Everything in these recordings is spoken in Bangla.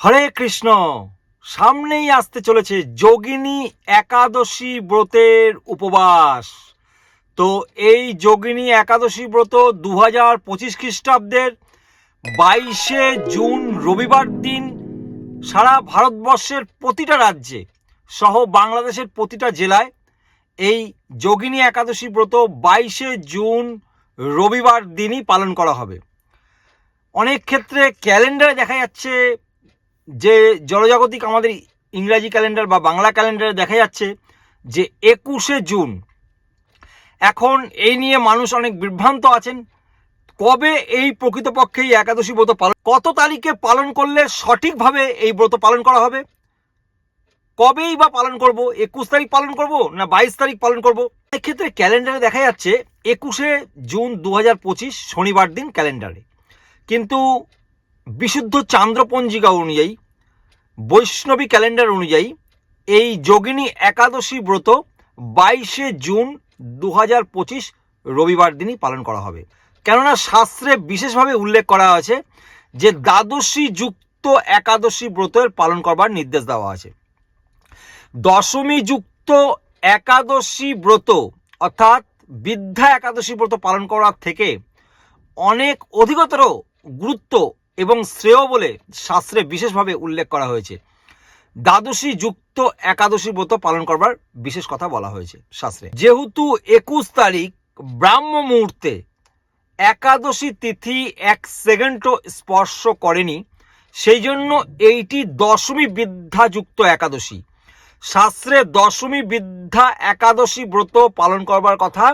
হরে কৃষ্ণ। সামনেই আসতে চলেছে যোগিনী একাদশী ব্রতের উপবাস। তো এই যোগিনী একাদশী ব্রত দু হাজার পঁচিশ খ্রিস্টাব্দের বাইশে জুন রবিবার দিন সারা ভারতবর্ষের প্রতিটা রাজ্যে সহ বাংলাদেশের প্রতিটা জেলায় এই যোগিনী একাদশী ব্রত বাইশে জুন রবিবার দিনই পালন করা হবে। অনেক ক্ষেত্রে ক্যালেন্ডারে দেখা যাচ্ছে যে জনজাগতিক আমাদের ইংরাজি ক্যালেন্ডার বা বাংলা ক্যালেন্ডারে দেখা যাচ্ছে যে একুশে জুন। এখন এই নিয়ে মানুষ অনেক বিভ্রান্ত আছেন। কবে এই প্রকৃতপক্ষে এই একাদশী ব্রত পালন কত তারিখে পালন করলে সঠিকভাবে এই ব্রত পালন করা হবে? কবেই বা পালন করব? একুশ তারিখ পালন করব না বাইশ তারিখ পালন করব? এক্ষেত্রে ক্যালেন্ডারে দেখা যাচ্ছে একুশে জুন দু হাজার পঁচিশ শনিবার দিন ক্যালেন্ডারে। কিন্তু বিশুদ্ধ চান্দ্রপঞ্জিকা অনুযায়ী, বৈষ্ণবী ক্যালেন্ডার অনুযায়ী, এই যোগিনী একাদশী ব্রত বাইশে জুন দু হাজার পঁচিশ রবিবার দিনই পালন করা হবে। কেননা শাস্ত্রে বিশেষভাবে উল্লেখ করা আছে যে দ্বাদশী যুক্ত একাদশী ব্রতের পালন করবার নির্দেশ দেওয়া আছে। দশমী যুক্ত একাদশী ব্রত, অর্থাৎ বিদ্যা একাদশী ব্রত পালন করার থেকে অনেক অধিকতর গুরুত্ব এবং শ্রেয় বলে শাস্ত্রে বিশেষভাবে উল্লেখ করা হয়েছে। দ্বাদশী যুক্ত একাদশী ব্রত পালন করবার বিশেষ কথা বলা হয়েছে শাস্ত্রে। যেহেতু একুশ তারিখ ব্রাহ্ম মুহূর্তে একাদশী তিথি এক সেকেন্ডও স্পর্শ করেনি সেই জন্য এইটি দশমী বিদ্যাযুক্ত একাদশী। শাস্ত্রে দশমী বিদ্যা একাদশী ব্রত পালন করবার কথা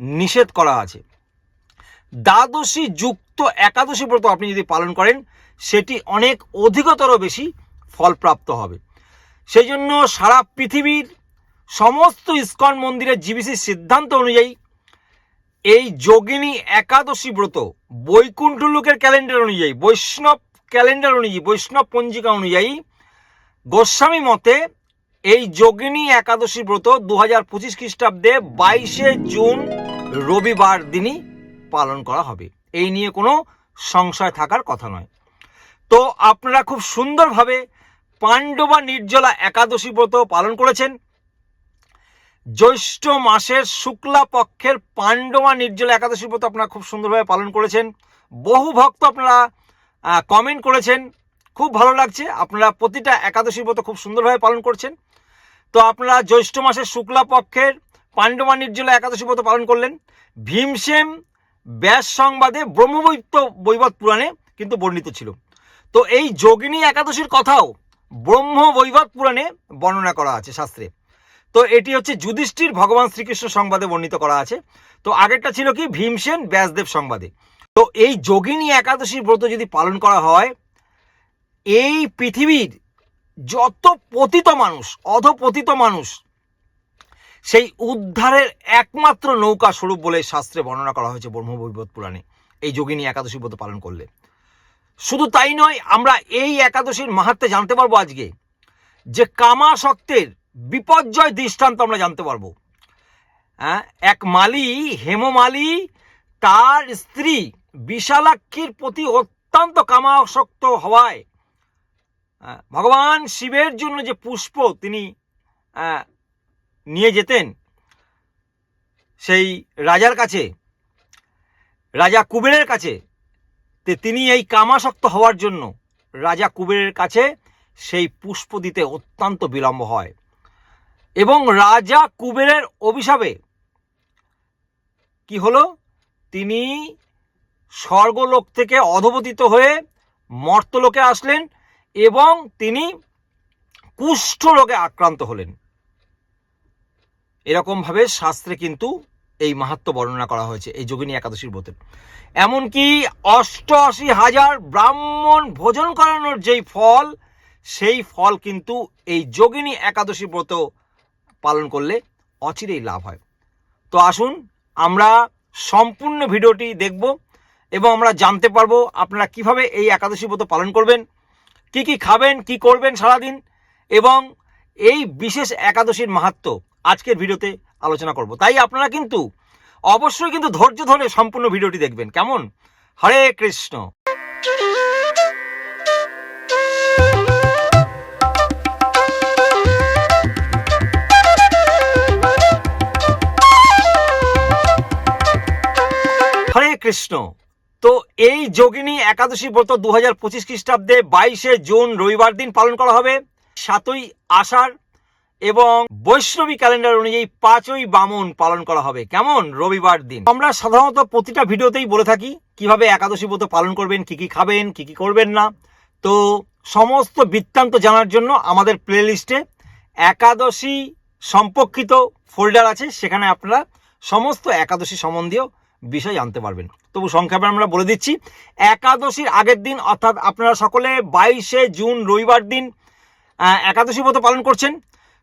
নিষেধ করা আছে। দ্বাদশী যুক্ত একাদশী ব্রত আপনি যদি পালন করেন, সেটি অনেক অধিকতর বেশি ফলপ্রাপ্ত হবে। সেই জন্য সারা পৃথিবীর সমস্ত ইস্কন মন্দিরের জিবিসির সিদ্ধান্ত অনুযায়ী এই যোগিনী একাদশী ব্রত বৈকুণ্ঠ লোকের ক্যালেন্ডার অনুযায়ী, বৈষ্ণব ক্যালেন্ডার অনুযায়ী, বৈষ্ণব পঞ্জিকা অনুযায়ী গোস্বামী মতে এই যোগিনী একাদশী ব্রত দু হাজার পঁচিশ খ্রিস্টাব্দে বাইশে জুন রবিবার দিনই পালন করা হবে। এই নিয়ে কোনো সংশয় থাকার কথা নয়। তো আপনারা খুব সুন্দরভাবে পাণ্ডবা নির্জলা একাদশী ব্রত পালন করেছেন। জ্যৈষ্ঠ মাসের শুক্লা পক্ষের পাণ্ডবা নির্জলা একাদশী ব্রত আপনারা খুব সুন্দরভাবে পালন করেছেন। বহু ভক্ত আপনারা কমেন্ট করেছেন। খুব ভালো লাগছে। আপনারা প্রতিটা একাদশী ব্রত খুব সুন্দরভাবে পালন করছেন। তো আপনারা জ্যৈষ্ঠ মাসের শুক্লা পক্ষের পাণ্ডবা নির্জলা একাদশী ব্রত পালন করলেন। ভীমসেন ব্যাস সংবাদে ব্রহ্মবৈত্য বৈবত পুরাণে কিন্তু বর্ণিত ছিল। তো এই যোগিনী একাদশীর কথাও ব্রহ্ম বৈবত পুরাণে বর্ণনা করা আছে শাস্ত্রে। তো এটি হচ্ছে যুধিষ্ঠির ভগবান শ্রীকৃষ্ণ সংবাদে বর্ণিত করা আছে। তো আগেরটা ছিল কি? ভীমসেন ব্যাসদেব সংবাদে। তো এই যোগিনী একাদশীর ব্রত যদি পালন করা হয়, এই পৃথিবীর যত পতিত মানুষ, অধপতিত মানুষ সেই উদ্ধারের একমাত্র নৌকা স্বরূপ বলে শাস্ত্রে বর্ণনা করা হয়েছে ব্রহ্মবৈবত পুরাণে। এই যোগিনী একাদশী ব্রত পালন করলে। শুধু তাই নয় আমরা এই একাদশীর মাহাত্মে জানতে পারব আজকে। যে কামাসক্তের বিপর্যয় দৃষ্টান্ত আমরা জানতে পারব। হ্যাঁ এক মালি হেমমালি তার স্ত্রী বিশালাক্ষীর প্রতি অত্যন্ত কামাসক্ত হওয়ায় আহ, ভগবান শিবের জন্য যে পুষ্প তিনি আহ, নিয়ে যেতেন সেই রাজার কাছে, রাজা কুবেরের কাছে। তে তিনি এই কামাসক্ত হওয়ার জন্য রাজা কুবেরের কাছে সেই পুষ্প দিতে অত্যন্ত বিলম্ব হয় এবং রাজা কুবেরের অভিশাপে কি হলো? তিনি স্বর্গলোক থেকে অধপতিত হয়ে মর্তলোকে আসলেন এবং তিনি কুষ্ঠ রোগে আক্রান্ত হলেন। এরকমভাবে শাস্ত্রে কিন্তু এই মাহাত্ম বর্ণনা করা হয়েছে, এই যোগিনী একাদশীর ব্রতের এমনকি অষ্টআশি হাজার ব্রাহ্মণ ভোজন করানোর যেই ফল, সেই ফল কিন্তু এই যোগিনী একাদশী ব্রত পালন করলে অচিরেই লাভ হয়। তো আসুন, আমরা সম্পূর্ণ ভিডিওটি দেখব এবং আমরা জানতে পারব আপনারা কীভাবে এই একাদশী ব্রত পালন করবেন, কি কি খাবেন, কি করবেন সারাদিন এবং এই বিশেষ একাদশীর মাহাত্ম আজকের ভিডিওতে আলোচনা করব। তাই আপনারা কিন্তু অবশ্যই কিন্তু ধৈর্য ধরে সম্পূর্ণ ভিডিওটি দেখবেন। কেমন? হরে কৃষ্ণ। হরে কৃষ্ণ। তো এই যোগিনী একাদশী ব্রত দু হাজার পঁচিশ খ্রিস্টাব্দে বাইশে জুন রবিবার দিন পালন করা হবে। সাতই আষাঢ় এবং বৈষ্ণবী ক্যালেন্ডার অনুযায়ী পাঁচই বামন পালন করা হবে। কেমন? রবিবার দিন। আমরা সাধারণত প্রতিটা ভিডিওতেই বলে থাকি, কীভাবে একাদশী ব্রত পালন করবেন, কি কি খাবেন, কি কি করবেন না। তো সমস্ত বৃত্তান্ত জানার জন্য আমাদের প্লেলিস্টে একাদশী সম্পর্কিত ফোল্ডার আছে, সেখানে আপনারা সমস্ত একাদশী সম্বন্ধীয় বিষয় জানতে পারবেন। তবু সংক্ষেপে আমরা বলে দিচ্ছি, একাদশীর আগের দিন, অর্থাৎ আপনারা সকলে বাইশে জুন রবিবার দিন একাদশী ব্রত পালন করছেন।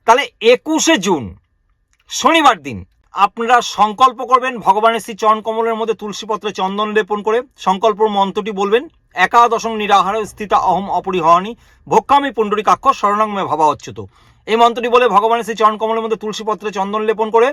তাহলে একুশে জুন, শনিবার দিন, আপনারা সংকল্প করবেন ভগবানের শ্রী চরণ কমলের মধ্যে তুলসীপত্রে চন্দন লেপন করে সংকল্প মন্ত্রটি বলবেন, একাদশং নিরাহার স্থিত অহম অপরিহরণী ভক্ষামি পুণ্ডরিকাক্ষ শরণাঙ্গমে ভাবা অচ্যুত এই মন্ত্রটি বলে ভগবানের শ্রী চরণ কমলের মধ্যে তুলসীপত্রে চন্দন লেপন করে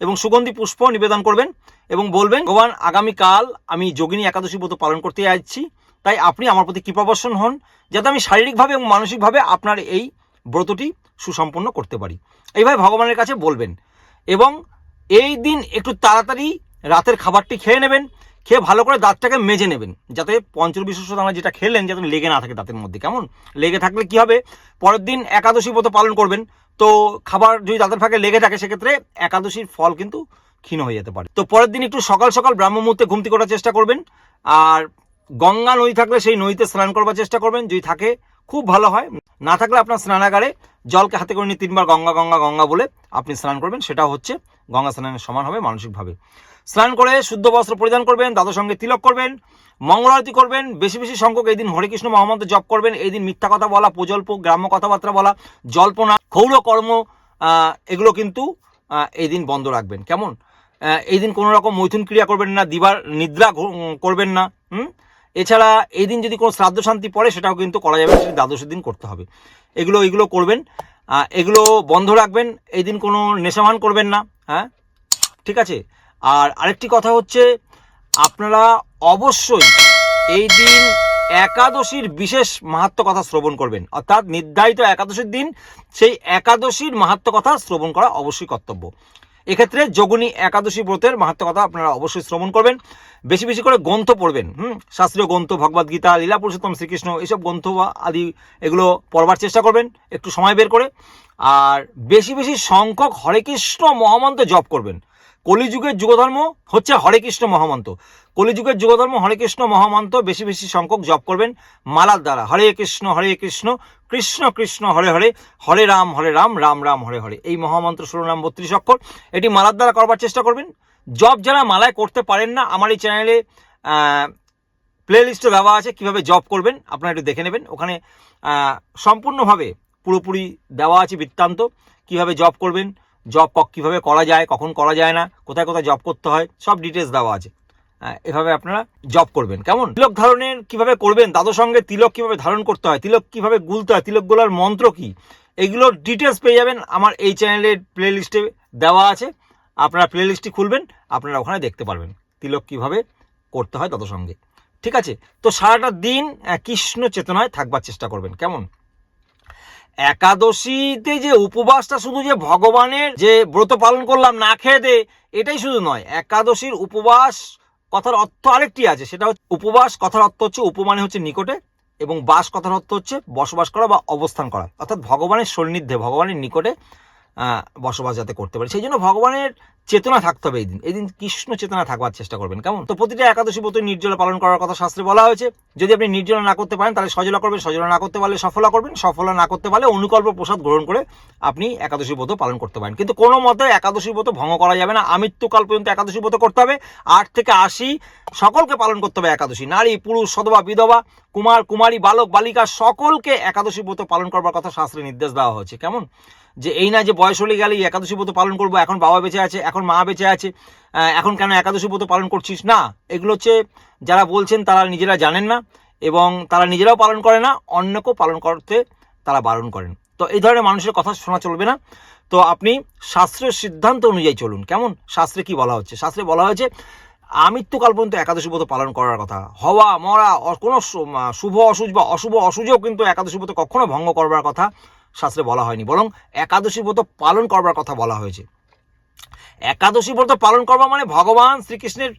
এবং সুগন্ধি পুষ্প নিবেদন করবেন এবং বলবেন, ভগবান, আগামীকাল আমি যোগিনী একাদশী ব্রত পালন করতে যাচ্ছি, তাই আপনি আমার প্রতি কৃপাবর্ষণ হন, যাতে আমি শারীরিকভাবে এবং মানসিকভাবে আপনার এই ব্রতটি সুসম্পন্ন করতে পারি। এইভাবে ভগবানের কাছে বলবেন, এবং এই দিন একটু তাড়াতাড়ি রাতের খাবারটি খেয়ে নেবেন, খেয়ে ভালো করে দাঁতটাকে মেজে নেবেন, যাতে পঞ্চবিংশ আমরা যেটা খেলেন যাতে লেগে না থাকে দাঁতের মধ্যে, কেমন? লেগে থাকলে কি হবে? পরের দিন একাদশী মতো পালন করবেন, তো খাবার যদি দাঁতের ফাঁকে লেগে থাকে সেক্ষেত্রে একাদশীর ফল কিন্তু ক্ষীণ হয়ে যেতে পারে। তো পরের দিন একটু সকাল সকাল ব্রাহ্ম মুহূর্তে ঘুমতি করার চেষ্টা করবেন, আর গঙ্গা নদী থাকলে সেই নদীতে স্নান করবার চেষ্টা করবেন, যদি থাকে খুব ভালো হয়। না থাকলে আপনার স্নানাগারে জলকে হাতে করে নিয়ে তিনবার গঙ্গা গঙ্গা গঙ্গা বলে আপনি স্নান করবেন। সেটা হচ্ছে গঙ্গা স্নানের সমান হবে মানসিকভাবে। স্নান করে শুদ্ধ বস্ত্র পরিধান করবেন, দাদুর সঙ্গে তিলক করবেন, মঙ্গল আরতি করবেন, বেশি বেশি সংখ্যক এই দিন হরে কৃষ্ণ মহামন্ত্র জপ করবেন, এই দিন মিথ্যা কথা বলা প্রজল্প গ্রাম্য কথাবার্তা বলা, জল্পনা, ক্ষৌর কর্ম এগুলো কিন্তু এই দিন বন্ধ রাখবেন। কেমন? এই দিন কোনো রকম মৈথুন ক্রিয়া করবেন না, দিবার নিদ্রা করবেন না, হুম? এছাড়া এই দিন যদি কোনো শ্রাদ্ধ শান্তি পড়ে, সেটাও কিন্তু করা যাবে সেটা দ্বাদশের দিন করতে হবে। এগুলো এগুলো করবেন। এগুলো বন্ধ রাখবেন, এই দিন কোনো নেশামান করবেন না হ্যাঁ? ঠিক আছে? আর আরেকটি কথা হচ্ছে, আপনারা অবশ্যই এই দিন একাদশীর বিশেষ মাহাত্ম কথা শ্রবণ করবেন। অর্থাৎ নির্ধারিত একাদশীর দিন, সেই একাদশীর মাহাত্ম কথা শ্রবণ করা অবশ্যই কর্তব্য। এক্ষেত্রে যোগিনী একাদশী ব্রতের মাহাত্ম কথা আপনারা অবশ্যই শ্রবণ করবেন। বেশি বেশি করে গ্রন্থ পড়বেন, হুম? শাস্ত্রীয় গ্রন্থ ভগবদ্গীতা লীলা পুরুষোত্তম শ্রীকৃষ্ণ এইসব গ্রন্থ আদি এগুলো পড়বার চেষ্টা করবেন, একটু সময় বের করে। আর বেশি বেশি সংখ্যক হরে কৃষ্ণ মহামন্ত্র জপ করবেন। কলিযুগের যুগধর্ম হচ্ছে হরে কৃষ্ণ মহামন্ত্র কলিযুগের যুগধর্ম, হরে কৃষ্ণ মহামন্ত্র বেশি বেশি সংখ্যক জপ করবেন মালার দ্বারা। হরে কৃষ্ণ হরে কৃষ্ণ কৃষ্ণ কৃষ্ণ, হরে হরে হরে রাম হরে রাম রাম রাম, হরে হরে। এই মহামন্ত্র শিরোনাম বত্রিশ অক্ষর। এটি মালার দ্বারা করবার চেষ্টা করবেন। জব যারা মালায় করতে পারেন না, আমার এই চ্যানেলে প্লেলিস্টে দেওয়া আছে কীভাবে জব করবেন, আপনারা একটু দেখে নেবেন। ওখানে সম্পূর্ণভাবে পুরোপুরি দেওয়া আছে বৃত্তান্ত। কীভাবে জব করবেন জব কীভাবে করা যায় কখন করা যায় না কোথায় কোথায় জব করতে হয় সব ডিটেলস দেওয়া আছে। আহ, এভাবে আপনারা জব করবেন। কেমন? তিলক ধারণের কীভাবে করবেন দাদুর সঙ্গে তিলক কীভাবে ধারণ করতে হয় তিলক কীভাবে গুলতে হয় তিলক গোলার মন্ত্র কি? এগুলোর ডিটেলস পেয়ে যাবেন আমার এই চ্যানেলের প্লে লিস্টে দেওয়া আছে। আপনারা প্লে লিস্টটি খুলবেন আপনারা ওখানে দেখতে পারবেন তিলক কীভাবে করতে হয় দাদুর সঙ্গে। ঠিক আছে? তো সারাটা দিন কৃষ্ণ চেতনায় থাকবার চেষ্টা করবেন। কেমন? একাদশীতে যে উপবাসটা শুধু যে ভগবানের যে ব্রত পালন করলাম না খেয়ে দে, এটাই শুধু নয়, একাদশীর উপবাস কথার অর্থ আরেকটি আছে, সেটা হচ্ছে উপবাস কথার অর্থ হচ্ছে উপমানে হচ্ছে নিকটে এবং বাস কথার অর্থ হচ্ছে বসবাস করা বা অবস্থান করা। অর্থাৎ ভগবানের সন্নিধ্যে, ভগবানের নিকটে বসবাস যাতে করতে পারে। সেই জন্য ভগবানের চেতনা থাকতে হবে এই দিন। এই দিন কৃষ্ণ চেতনা থাকবার চেষ্টা করবেন। কেমন? তো প্রতিটা একাদশী ব্রত নির্জলা পালন করার কথা শাস্ত্রে বলা হয়েছে। যদি আপনি নির্জলা না করতে পারেন, তাহলে সজলা করবেন, সজলা না করতে পারলে সফলা করবেন, সফলা না করতে পারলে অনুকল্প প্রসাদ গ্রহণ করে আপনি একাদশী ব্রত পালন করতে পারেন। কিন্তু কোনো মতে একাদশী ব্রত ভঙ্গ করা যাবে না। আমৃত্যুকাল পর্যন্ত একাদশী ব্রত করতে হবে। আট থেকে আশি সকলকে পালন করতে হবে একাদশী। নারী, পুরুষ, সদবা, বিধবা, কুমার, কুমারী, বালক, বালিকা সকলকে একাদশী ব্রত পালন করবার কথা শাস্ত্রে নির্দেশ দেওয়া হয়েছে। কেমন? যে এই না যে বয়স হলে গেলেই একাদশী ব্রত পালন করব, এখন বাবা বেঁচে আছে, এখন মা বেঁচে আছে এখন কেন একাদশী ব্রত পালন করছিস? না, এগুলো হচ্ছে যারা বলছেন তারা নিজেরা জানেন না এবং তারা নিজেরাও পালন করে না, অন্যকেও পালন করতে তারা বারণ করেন। তো এই ধরনের মানুষের কথা শোনা চলবে না। তো আপনি শাস্ত্রের সিদ্ধান্ত অনুযায়ী চলুন। কেমন? শাস্ত্রে কি বলা হচ্ছে? শাস্ত্রে বলা হয়েছে, আমৃত্যুকাল পর্যন্ত একাদশী ব্রত পালন করার কথা। হওয়া, মরা কোনো শুভ অসুজ বা অশুভ অসুজেও কিন্তু একাদশী ব্রত কখনো ভঙ্গ করবার কথা শাস্ত্রে বলা হয়নি। বরং একাদশী ব্রত পালন করবার কথা বলা হয়েছে। একাদশী ব্রত পালন করবা মানে ভগবান শ্রীকৃষ্ণের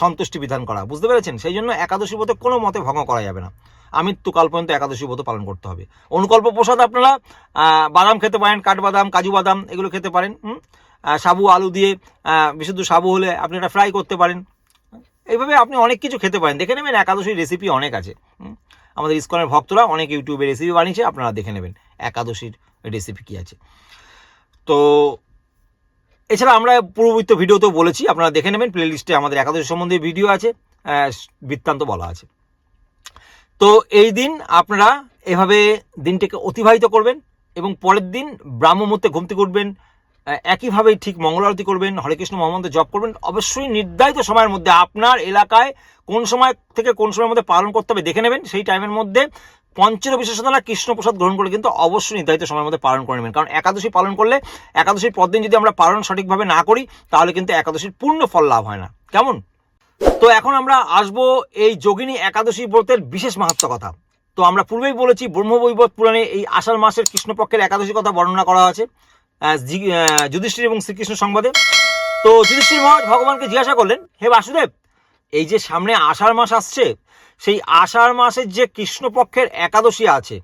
সন্তুষ্টি বিধান করা। বুঝতে পেরেছেন? সেই জন্য একাদশী ব্রত কোনো মতে ভঙ্গ করা যাবে না। আমৃত্যুকাল পর্যন্ত একাদশী ব্রত পালন করতে হবে। অনুকল্প প্রসাদ আপনারা বাদাম খেতে পারেন কাঠবাদাম কাজু বাদাম, এগুলো খেতে পারেন? সাবু, আলু দিয়ে বিশুদ্ধ সাবু হলে আপনি এটা ফ্রাই করতে পারেন। এইভাবে আপনি অনেক কিছু খেতে পারেন। দেখে নেবেন একাদশীর রেসিপি অনেক আছে আমাদের ইস্কনের ভক্তরা অনেক ইউটিউবে রেসিপি বানিয়েছে, আপনারা দেখে নেবেন। একাদশীর রেসিপি কী আছে। তো এছাড়া আমরা পূর্ববর্তী ভিডিওতেও বলেছি, আপনারা দেখে নেবেন প্লেলিস্টে আমাদের একাদশী সম্বন্ধে ভিডিও আছে বৃত্তান্ত বলা আছে। তো এই দিন আপনারা এভাবে দিনটাকে অতিবাহিত করবেন এবং পরের দিন ব্রাহ্মমূর্তে ঘুমতে করবেন একইভাবেই ঠিক মঙ্গল আরতি করবেন হরে কৃষ্ণ মহামন্ত্র জপ করবেন। অবশ্যই নির্ধারিত সময়ের মধ্যে আপনার এলাকায় কোন সময় থেকে কোন সময়ের মধ্যে পালন করতে হবে দেখে নেবেন। সেই টাইমের মধ্যে পঞ্চর বিশেষতলা কৃষ্ণপ্রসাদ গ্রহণ করে কিন্তু অবশ্যই নির্ধারিত সময়ের মধ্যে পালন করে নেবেন। কারণ একাদশী পালন করলে একাদশীর পর দিন যদি আমরা পালন সঠিকভাবে না করি, তাহলে কিন্তু একাদশীর পূর্ণ ফল লাভ হয় না। কেমন? তো এখন আমরা আসব এই যোগিনী একাদশী ব্রতের বিশেষ মাহাত্ম কথা। তো আমরা পূর্বেই বলেছি, ব্রহ্মবৈবত পুরাণে এই আষাঢ় মাসের কৃষ্ণপক্ষের একাদশী কথা বর্ণনা করা আছে। যুধিষ্ঠির এবং শ্রীকৃষ্ণ সংবাদে। তো যুধিষ্ঠির মহারাজ ভগবানকে জিজ্ঞাসা করলেন, হে বাসুদেব, এই যে সামনে আষাঢ় মাস আসছে, সেই আষাঢ় মাসের যে কৃষ্ণপক্ষের একাদশী আছে,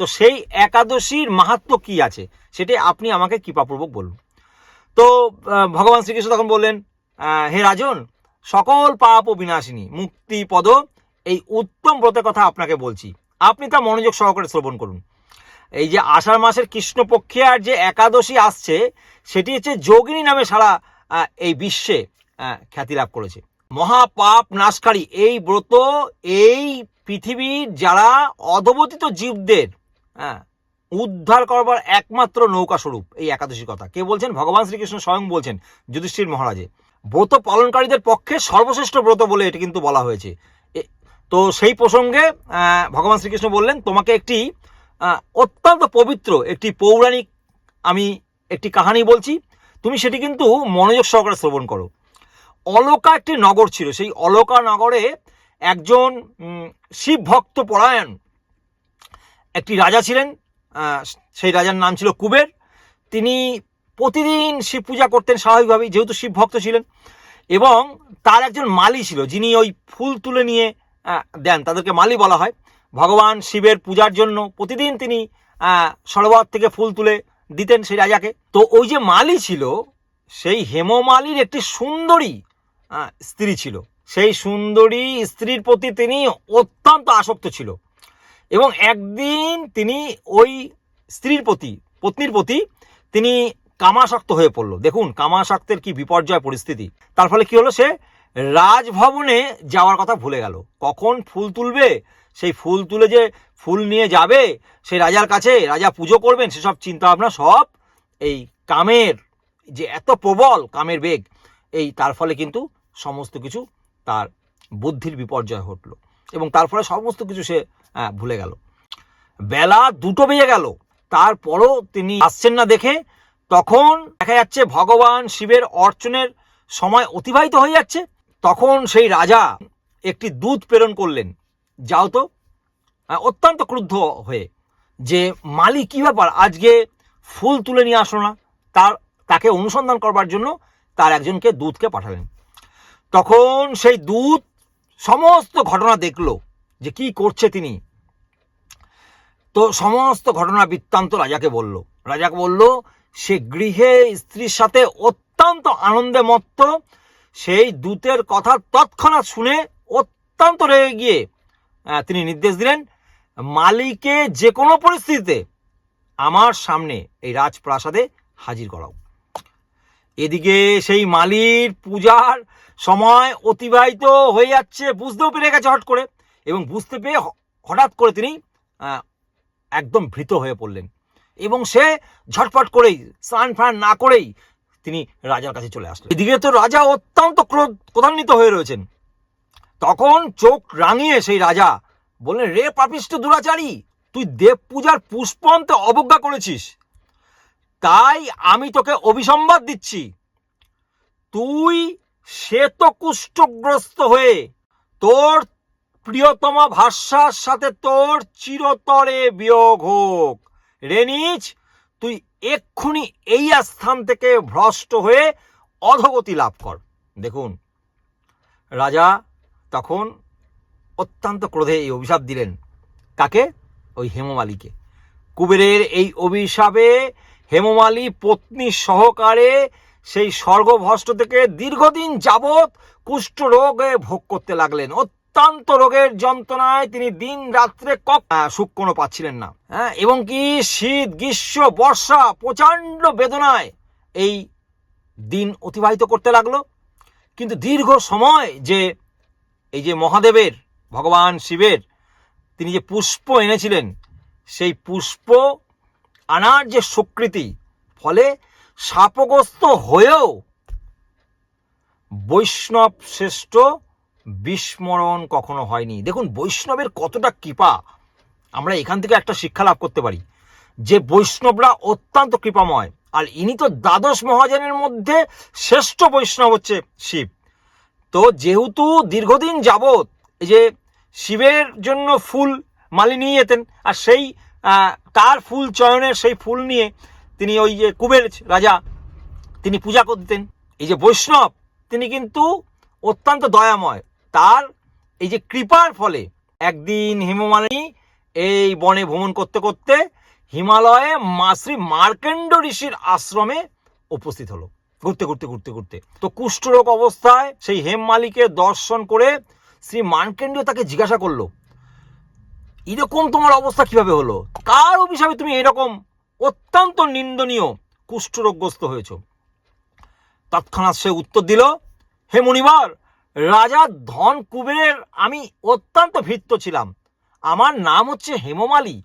তো সেই একাদশীর মাহাত্ম কি আছে? সেটাই আপনি আমাকে কৃপাপূর্বক বলুন। তো ভগবান শ্রীকৃষ্ণ তখন বললেন হে রাজন, সকল পাপ ও বিনাশিনী মুক্তি, পদ, এই উত্তম ব্রতের কথা আপনাকে বলছি। আপনি তা মনোযোগ সহকারে শ্রবণ করুন। এই যে আষাঢ় মাসের কৃষ্ণপক্ষে আর যে একাদশী আসছে, সেটি হচ্ছে যোগিনী নামে সারা এই বিশ্বে খ্যাতি লাভ করেছে। মহাপাপ নাশকারী এই ব্রত, এই পৃথিবীর যারা অধবতিত জীবদের হ্যাঁ উদ্ধার করবার একমাত্র নৌকা স্বরূপ এই একাদশী কথা। কে বলছেন? ভগবান শ্রীকৃষ্ণ স্বয়ং বলছেন যুধিষ্ঠির মহারাজে। ব্রত পালনকারীদের পক্ষে সর্বশ্রেষ্ঠ ব্রত বলে এটি কিন্তু বলা হয়েছে। তো সেই প্রসঙ্গে ভগবান শ্রীকৃষ্ণ বললেন, তোমাকে একটি অত্যন্ত পবিত্র একটি পৌরাণিক আমি একটি কাহানি বলছি। তুমি সেটি কিন্তু মনোযোগ সহকারে শ্রবণ করো। অলকা একটি নগর ছিল। সেই অলকা নগরে একজন শিব ভক্ত পরায়ণ একটি রাজা ছিলেন। সেই রাজার নাম ছিল কুবের। তিনি প্রতিদিন শিব পূজা করতেন স্বাভাবিকভাবেই, যেহেতু শিব ভক্ত ছিলেন। এবং তার একজন মালি ছিল, যিনি ওই ফুল তুলে নিয়ে দেন। তাদেরকে মালি বলা হয়। ভগবান শিবের পূজার জন্য প্রতিদিন তিনি সরোবর থেকে ফুল তুলে দিতেন সেই রাজাকে। তো ওই যে মালি ছিল, সেই হেমমালির একটি সুন্দরী স্ত্রী ছিল। সেই সুন্দরী স্ত্রীর প্রতি তিনি অত্যন্ত আসক্ত ছিল। এবং একদিন তিনি ওই স্ত্রীর প্রতি, পত্নীর প্রতি তিনি কামাসক্ত হয়ে পড়ল। দেখুন, কামাসক্তের কি বিপর্যয় পরিস্থিতি। তার ফলে কি হলো সে? রাজভবনে যাওয়ার কথা ভুলে গেল। কখন ফুল তুলবে? সেই ফুল তুলে যে ফুল নিয়ে যাবে সেই রাজার কাছে রাজা পুজো করবেন, সেসব চিন্তা ভাবনা সব এই কামের যে এত প্রবল কামের বেগ, এই তার ফলে কিন্তু সমস্ত কিছু তার বুদ্ধির বিপর্যয় ঘটলো এবং তার ফলে সমস্ত কিছু সে ভুলে গেল। বেলা দুটো বেজে গেল, তারপরও তিনি আসছেন না দেখে, তখন দেখা যাচ্ছে ভগবান শিবের অর্চনের সময় অতিবাহিত হয়ে যাচ্ছে, তখন সেই রাজা একটি দূত প্রেরণ করলেন। যাও তো। অত্যন্ত ক্রুদ্ধ হয়ে যে মালি কী ব্যাপার? আজকে ফুল তুলে নিয়ে আসলো না। তার, তাকে অনুসন্ধান করবার জন্য তার একজনকে দূতকে পাঠালেন। তখন সেই দূত সমস্ত ঘটনা দেখল যে কি করছে তিনি। তো সমস্ত ঘটনা বৃত্তান্ত রাজাকে বলল। রাজাকে বলল, সে গৃহে স্ত্রীর সাথে অত্যন্ত আনন্দে মত্ত, সেই দূতের কথা তৎক্ষণাৎ শুনে অত্যন্ত রেগে গিয়ে তিনি নির্দেশ দিলেন মালিকে যে কোনো পরিস্থিতিতে আমার সামনে এই রাজপ্রাসাদে হাজির করাও। এদিকে সেই মালির পূজার সময় অতিবাহিত হয়ে যাচ্ছে, বুঝতেও পেরে গেছে হট করে এবং বুঝতে পেরে হঠাৎ করে তিনি একদম ভীত হয়ে পড়লেন এবং সে ঝটপট করেই, স্নান ফান না করেই তিনি রাজার কাছে চলে আসলেন। এদিকে তো রাজা অত্যন্ত ক্রোধ- ক্রোধান্বিত হয়ে রয়েছেন। তখন চোখ রাঙিয়ে সেই রাজা বললেন, রে পাপিষ্ট দুরাচারী, তুই দেব পূজার পুষ্পন্তে অবজ্ঞা করেছিস। তাই আমি তোকে অভিসম্বাদ দিচ্ছি। তুই শ্বেত কুষ্ঠগ্রস্ত হয়ে তোর প্রিয়তমা ভাষার সাথে তোর চিরতরে বিয়োগ হোক। রেনিচ তুই এক্ষুনি এই স্থান থেকে ভ্রষ্ট হয়ে অধগতি লাভ কর। দেখুন, রাজা তখন অত্যন্ত ক্রোধে এই অভিশাপ দিলেন। কাকে? ওই হেমমালিকে কুবেরের এই অভিশাপে হেমমালী পত্নী সহকারে সেই স্বর্গভস্ত থেকে দীর্ঘদিন যাবৎ কুষ্ঠ রোগে ভোগ করতে লাগলেন। অত্যন্ত রোগের যন্ত্রণায় তিনি দিন রাত্রে কক কোনো পাচ্ছিলেন না। হ্যাঁ এবং কি শীত, গ্রীষ্ম, বর্ষা প্রচণ্ড বেদনায় এই দিন অতিবাহিত করতে লাগল। কিন্তু দীর্ঘ সময় যে এই যে মহাদেবের, ভগবান শিবের, তিনি যে পুষ্প এনেছিলেন, সেই পুষ্প আনার যে স্বীকৃতি ফলে শাপগ্রস্ত হয়েও বৈষ্ণব শ্রেষ্ঠ বিস্মরণ কখনো হয়নি। দেখুন, বৈষ্ণবের কতটা কৃপা, আমরা এখান থেকে একটা শিক্ষা লাভ করতে পারি। যে বৈষ্ণবরা অত্যন্ত কৃপাময়, আর ইনি তো দ্বাদশ মহাজনের মধ্যে শ্রেষ্ঠ বৈষ্ণব হচ্ছে শিব। তো যেহেতু দীর্ঘদিন যাবৎ এই যে শিবের জন্য ফুল মালি নিয়ে যেতেন, আর সেই তার ফুল চয়নের সেই ফুল নিয়ে তিনি ওই যে কুবের রাজা তিনি পূজা করতেন। এই যে বৈষ্ণব, তিনি কিন্তু অত্যন্ত দয়াময়। তার এই যে কৃপার ফলে একদিন হিমমালিনী এই বনে ভ্রমণ করতে করতে হিমালয়ে মা শ্রী মার্কেন্ড ঋষির আশ্রমে উপস্থিত হলো। ঘুরতে ঘুরতে ঘুরতে ঘুরতে। তো কুষ্ঠরোগ অবস্থায় সেই হেম মালিকের দর্শন করে শ্রী মার্কেন্ড তাকে জিজ্ঞাসা করল, এরকম তোমার অবস্থা কীভাবে হলো? কার অভিশাপে তুমি এরকম অত্যন্ত নিন্দনীয় কুষ্ঠরোগগ্রস্ত হয়েছ? তৎক্ষণাৎ সে উত্তর দিল, হে মুনিবার, রাজা ধন কুবেরের আমি অত্যন্ত ভৃত্য ছিলাম। আমার নাম হচ্ছে হেমমালী।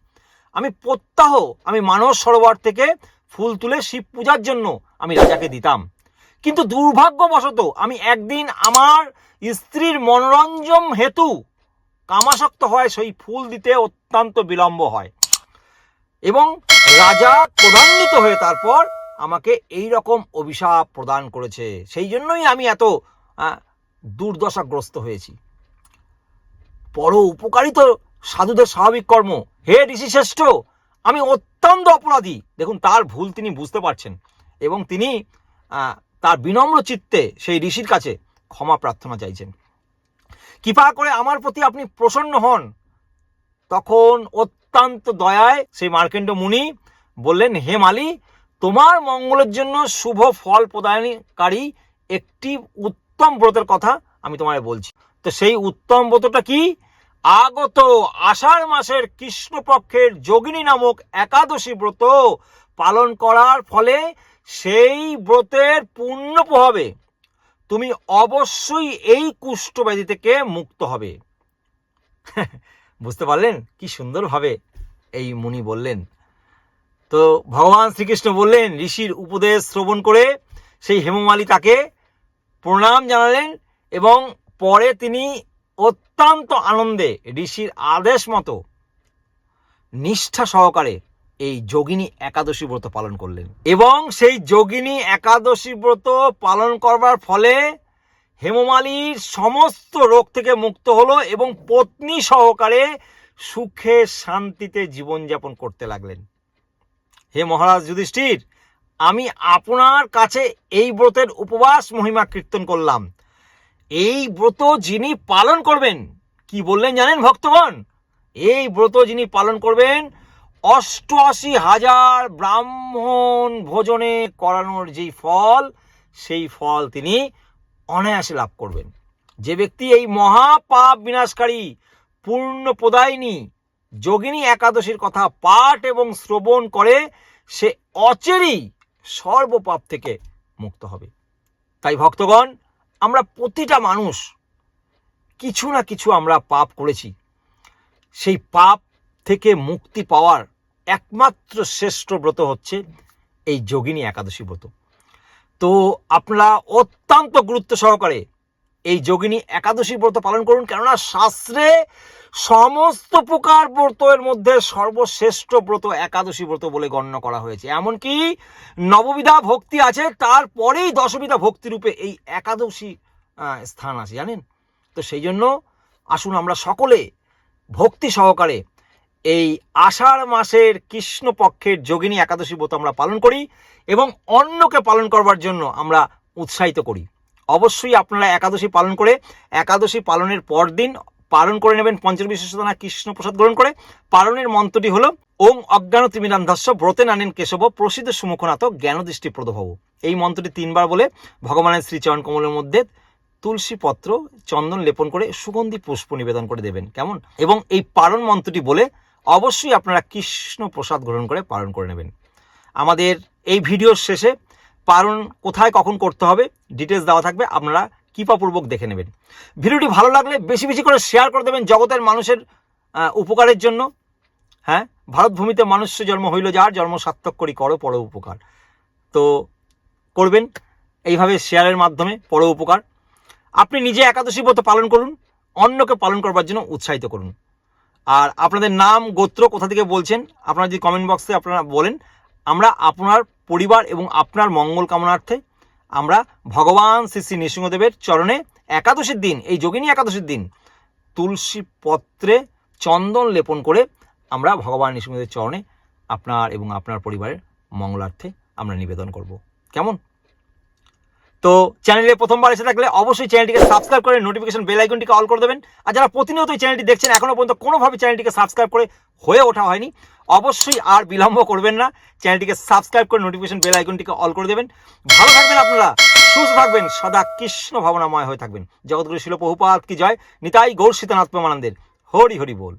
আমি প্রত্যাহ, আমি মানস সরোবর থেকে ফুল তুলে শিব পূজার জন্য আমি রাজাকে দিতাম। কিন্তু দুর্ভাগ্যবশত আমি একদিন আমার স্ত্রীর মনোরঞ্জন হেতু কামাসক্ত হয়, সেই ফুল দিতে অত্যন্ত বিলম্ব হয়। এবং রাজা ক্রধান্বিত হয়ে তারপর আমাকে এই রকম অভিশাপ প্রদান করেছে। সেই জন্যই আমি এত দুর্দশাগ্রস্ত হয়েছি। পর উপকারী তো সাধুদের স্বাভাবিক কর্ম। হে ঋষি শ্রেষ্ঠ আমি অত্যন্ত অপরাধী। দেখুন, তার ভুল তিনি বুঝতে পারছেন। এবং তিনি তার বিনম্র চিত্তে সেই ঋষির কাছে ক্ষমা প্রার্থনা চাইছেন। কৃপা করে আমার প্রতি আপনি প্রসন্ন হন। তখন অত্যন্ত দয়ায় সেই মার্কেন্ড মুনি বললেন, হে মালি, তোমার মঙ্গলের জন্য শুভ ফল প্রদানকারী একটি উত্তম ব্রতের কথা আমি তোমায় বলছি। তো সেই উত্তম ব্রতটা কি? আগত আষাঢ় মাসের কৃষ্ণপক্ষের যোগিনী নামক একাদশী ব্রত পালন করার ফলে সেই ব্রতের পূর্ণ প্রভাবে তুমি অবশ্যই এই কুষ্ঠব্যাধি থেকে মুক্ত হবে। বুঝতে পারলেন? কি সুন্দরভাবে এই মুনি বললেন। তো ভগবান শ্রীকৃষ্ণ বললেন, ঋষির উপদেশ শ্রবণ করে সেই হেমমালী তাকে প্রণাম জানালেন এবং পরে তিনি অত্যন্ত আনন্দে ঋষির আদেশ মতো নিষ্ঠা সহকারে এই যোগিনী একাদশী ব্রত পালন করলেন। এবং সেই যোগিনী একাদশী ব্রত পালন করবার ফলে হেমমালির সমস্ত রোগ থেকে মুক্ত হলো এবং পত্নী সহকারে সুখে শান্তিতে জীবনযাপন করতে লাগলেন। হে মহারাজ যুধিষ্ঠির, আমি আপনার কাছে এই ব্রতের উপবাস মহিমা কীর্তন করলাম। এই ব্রত যিনি পালন করবেন, কি বললেন জানেন ভক্তগণ? এই ব্রত যিনি পালন করবেন অষ্টআশি হাজার ব্রাহ্মণ ভোজনে করানোর যেই ফল, সেই ফল তিনি অনায়াসে লাভ করবেন। যে ব্যক্তি এই মহাপাপ বিনাশকারী, পূর্ণ প্রদায়িনী, যোগিনী একাদশীর কথা পাঠ এবং শ্রবণ করে, সে অচেরই সর্বপাপ থেকে মুক্ত হবে। তাই ভক্তগণ, আমরা প্রতিটা মানুষ, কিছু না কিছু আমরা পাপ করেছি। সেই পাপ থেকে মুক্তি পাওয়ার একমাত্র শ্রেষ্ঠ ব্রত হচ্ছে এই যোগিনী একাদশী ব্রত। তো আপনারা অত্যন্ত গুরুত্ব সহকারে এই যোগিনী একাদশী ব্রত পালন করুন, কেননা শাস্ত্রে সমস্ত প্রকার ব্রতের মধ্যে সর্বশ্রেষ্ঠ ব্রত একাদশী ব্রত বলে গণ্য করা হয়েছে। এমনকি নববিধা ভক্তি আছে, তারপরেই দশবিধা ভক্তি রূপে এই একাদশী স্থান আছে, জানেন? তো সেই জন্য আসুন আমরা সকলে ভক্তি সহকারে এই আষাঢ় মাসের কৃষ্ণপক্ষের যোগিনী একাদশী ব্রত আমরা পালন করি এবং অন্যকে পালন করবার জন্য আমরা উৎসাহিত করি। অবশ্যই আপনারা একাদশী পালন করে, একাদশী পালনের পর দিন পালন করে নেবেন পঞ্চবিশেষনা কৃষ্ণ প্রসাদ গ্রহণ করে। পালনের মন্ত্রটি হলো, ওং অজ্ঞান তিমিরান্ধস্য ব্রতে নানেন কেশব, প্রসিদ্ধ সুমুখনাথ জ্ঞানদৃষ্টি প্রদভব এই মন্ত্রটি তিনবার বলে ভগবানের শ্রীচরণ কমলের মধ্যে তুলসী পত্র, চন্দন লেপন করে সুগন্ধি পুষ্প নিবেদন করে দেবেন। কেমন? এবং এই পালন মন্ত্রটি বলে অবশ্যই আপনারা কৃষ্ণ প্রসাদ গ্রহণ করে পালন করে নেবেন। আমাদের এই ভিডিওর শেষে পালন কোথায়, কখন করতে হবে ডিটেলস দেওয়া থাকবে, আপনারা কৃপাপূর্বক দেখে নেবেন। ভিডিওটি ভালো লাগলে বেশি বেশি করে শেয়ার করে দেবেন জগতের মানুষের উপকারের জন্য। হ্যাঁ ভারত ভূমিতে জন্ম হইল যার, জন্ম সার্থক করি করো পর উপকার। তো করবেন, এইভাবে শেয়ারের মাধ্যমে পর উপকার। আপনি নিজে একাদশী ব্রত পালন করুন, অন্যকে পালন করবার জন্য উৎসাহিত করুন। আর আপনাদের নাম, গোত্র কোথা থেকে বলছেন, আপনারা যদি কমেন্ট বক্সে আপনারা বলেন, আমরা আপনার পরিবার এবং আপনার মঙ্গল কামনার্থে আমরা ভগবান শ্রী শ্রী নৃসিংহদেবের চরণে একাদশীর দিন, এই যোগিনী একাদশীর দিন, তুলসী পত্রে চন্দন লেপন করে আমরা ভগবান নৃসিংহদেবের চরণে আপনার এবং আপনার পরিবারের মঙ্গলার্থে আমরা নিবেদন করব। কেমন? তো চ্যানেলে প্রথমবার এসে থাকলে অবশ্যই চ্যানেলটিকে সাবস্ক্রাইব করে নোটিফিকেশন বেল আইকনটিকে অল করে দেবেন। আর যারা প্রতিনিয়ত চ্যানেলটি দেখছেন, এখনও পর্যন্ত কোনোভাবে চ্যানেলটিকে সাবস্ক্রাইব করে হয়ে ওঠা হয়নি, অবশ্যই আর বিলম্ব করবেন না। চ্যানেলটিকে সাবস্ক্রাইব করে নোটিফিকেশন বেল আইকনটিকে অল করে দেবেন। ভালো থাকবেন আপনারা, সুস্থ থাকবেন, সদা কৃষ্ণ ভাবনাময় হয়ে থাকবেন। জগৎগুরু শিল বহুপাত কি জয়, নিতাই গৌর সীতানাথ প্রেমানন্দের। হরি হরি বল।